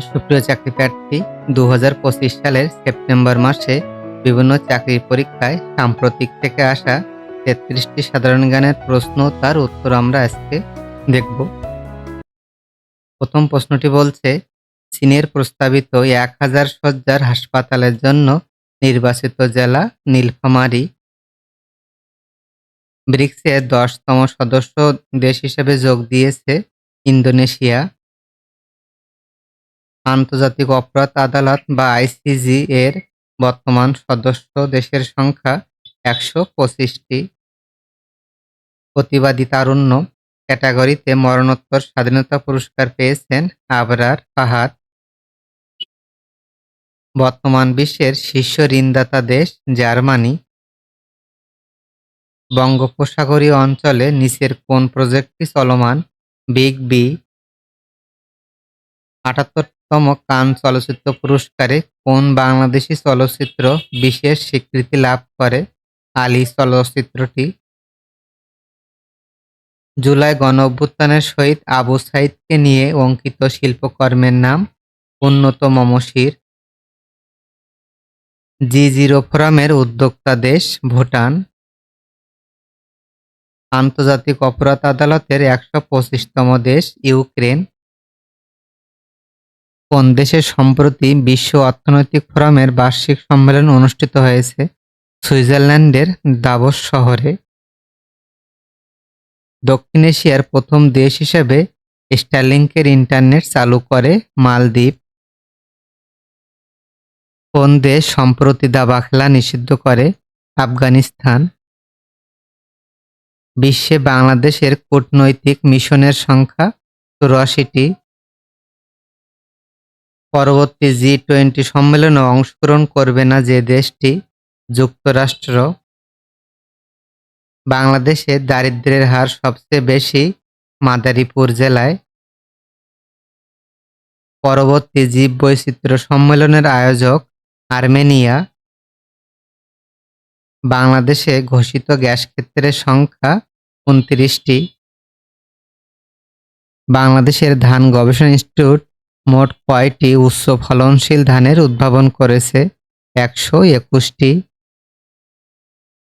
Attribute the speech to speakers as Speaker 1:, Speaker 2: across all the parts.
Speaker 1: সুপ্রিয় চাকরি প্রার্থী দু হাজার পঁচিশ সালের সেপ্টেম্বর মাসে বিভিন্ন চাকরির পরীক্ষায় সাম্প্রতিক থেকে আসা তেত্রিশটি সাধারণ জ্ঞানের প্রশ্ন তার উত্তর আমরা আজকে দেখব। প্রথম প্রশ্নটি বলছে, চীনের প্রস্তাবিত এক হাজার সজ্জার হাসপাতালের জন্য নির্বাচিত জেলা নীলফামারী। ব্রিক্সের দশতম সদস্য দেশ হিসেবে যোগ দিয়েছে ইন্দোনেশিয়া। আন্তর্জাতিক অপরাধ আদালত বা আইসিজি এর বর্তমান সদস্য দেশের সংখ্যা একশো পঁচিশটি। প্রতিবাদী তারুণ্য ক্যাটাগরিতে মরণোত্তর স্বাধীনতা পুরস্কার পেয়েছেন আবরার ফাহাদ বর্তমান বিশ্বের শীর্ষ ঋণদাতা দেশ জার্মানি। বঙ্গোপসাগরীয় অঞ্চলে নিচের কোন প্রজেক্টটি চলমান? Big B. আটাত্তরতম কান চলচ্চিত্র পুরস্কারে কোন বাংলাদেশি চলচ্চিত্র বিশেষ স্বীকৃতি লাভ করে? আলী চলচ্চিত্রটি। জুলাই গণ অভ্যুত্থানের সহিত আবু সাইদকে নিয়ে অঙ্কিত শিল্পকর্মের নাম উন্নত মমশির। জি জিরো ফোরামের উদ্যোক্তা দেশ ভুটান। আন্তর্জাতিক অপরাধ আদালতের একশো পঁচিশতম দেশ ইউক্রেন। কোন দেশে সম্প্রতি বিশ্ব অর্থনৈতিক ফোরামের বার্ষিক সম্মেলন অনুষ্ঠিত হয়েছে? সুইজারল্যান্ডের দাভোস শহরে। দক্ষিণ এশিয়ার প্রথম দেশ হিসেবে স্টারলিংকের ইন্টারনেট চালু করে মালদ্বীপ। কোন দেশ সম্প্রতি দাবা খেলা নিষিদ্ধ করে? আফগানিস্তান। বিশ্বে বাংলাদেশের কূটনৈতিক মিশনের সংখ্যা চুরাশিটি। পরবর্তী জি টোয়েন্টি সম্মেলনে অংশগ্রহণ করবে না যে দেশটি, যুক্তরাষ্ট্র। বাংলাদেশে দারিদ্র্যের হার সবচেয়ে বেশি মাদারীপুর জেলায়। পরবর্তী জীব বৈচিত্র্য সম্মেলনের আয়োজক আর্মেনিয়া। বাংলাদেশে ঘোষিত গ্যাস ক্ষেত্রের সংখ্যা উনত্রিশটি। বাংলাদেশের ধান গবেষণা ইনস্টিটিউট মোট কয়টি উচ্চ ফলনশীল ধানের উদ্ভাবন করেছে? একশো একুশটি।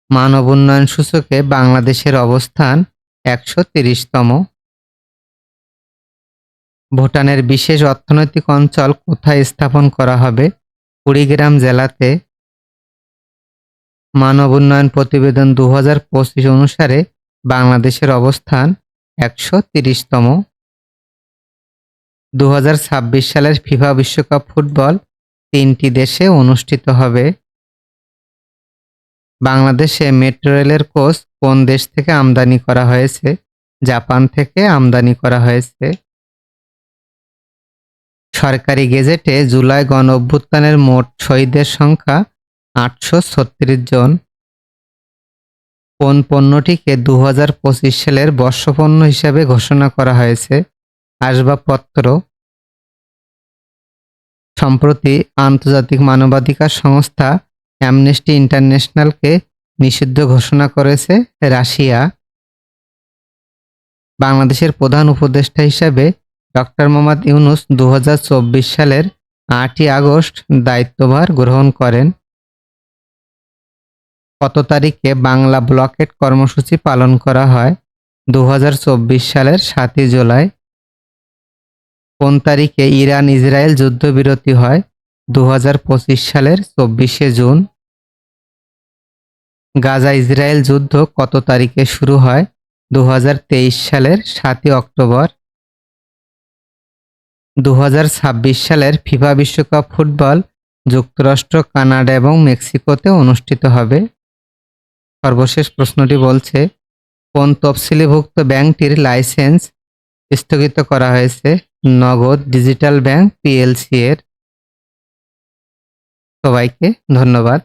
Speaker 1: মানব উন্নয়ন সূচকে বাংলাদেশের অবস্থান একশো তিরিশতম। ভুটানের বিশেষ অর্থনৈতিক অঞ্চল কোথায় স্থাপন করা হবে? কুড়িগ্রাম জেলাতে। মানব উন্নয়ন প্রতিবেদন দু অনুসারে বাংলাদেশের অবস্থান একশো তিরিশতম। দু হাজার ছাব্বিশ সালের ফিফা বিশ্বকাপ ফুটবল তিনটি দেশে অনুষ্ঠিত হবে। বাংলাদেশে মেট্রো রেলের কোচ কোন দেশ থেকে আমদানি করা হয়েছে? জাপান থেকে আমদানি করা হয়েছে। সরকারি গেজেটে জুলাই গণ অভ্যুত্থানের মোট শহীদের সংখ্যা আটশো ছত্রিশ জন। কোন পণ্যটিকে দু হাজার পঁচিশ সালের বর্ষপণ্য হিসাবে ঘোষণা করা হয়েছে? আসবাবপত্র সম্প্রতি আন্তর্জাতিক মানবাধিকার সংস্থা অ্যামনেস্টি ইন্টারন্যাশনালকে নিষিদ্ধ ঘোষণা করেছে রাশিয়া। বাংলাদেশের প্রধান উপদেষ্টা হিসাবে ডক্টর মোহাম্মদ ইউনুস দু হাজার চব্বিশ সালের আটই আগস্ট দায়িত্বভার গ্রহণ করেন। কত তারিখে বাংলা ব্লকেট কর্মসূচি পালন করা হয়? দু হাজার চব্বিশ সালের সাতই জুলাই কোন তারিখে ইরান ইসরায়েল যুদ্ধবিরতি হয়? দু হাজার পঁচিশ সালের চব্বিশে জুন। গাজা ইসরায়েল যুদ্ধ কত তারিখে শুরু হয়? দু হাজার তেইশ সালের সাতই অক্টোবর। দু হাজার ছাব্বিশ সালের ফিফা বিশ্বকাপ ফুটবল যুক্তরাষ্ট্র, কানাডা এবং মেক্সিকোতে অনুষ্ঠিত হবে। সর্বশেষ প্রশ্নটি বলছে, কোন তফসিলিভুক্ত ব্যাংকটির লাইসেন্স স্থগিত করা হয়েছে নগদ ডিজিটাল ব্যাংক পিএলসি এর। সবাইকে ধন্যবাদ।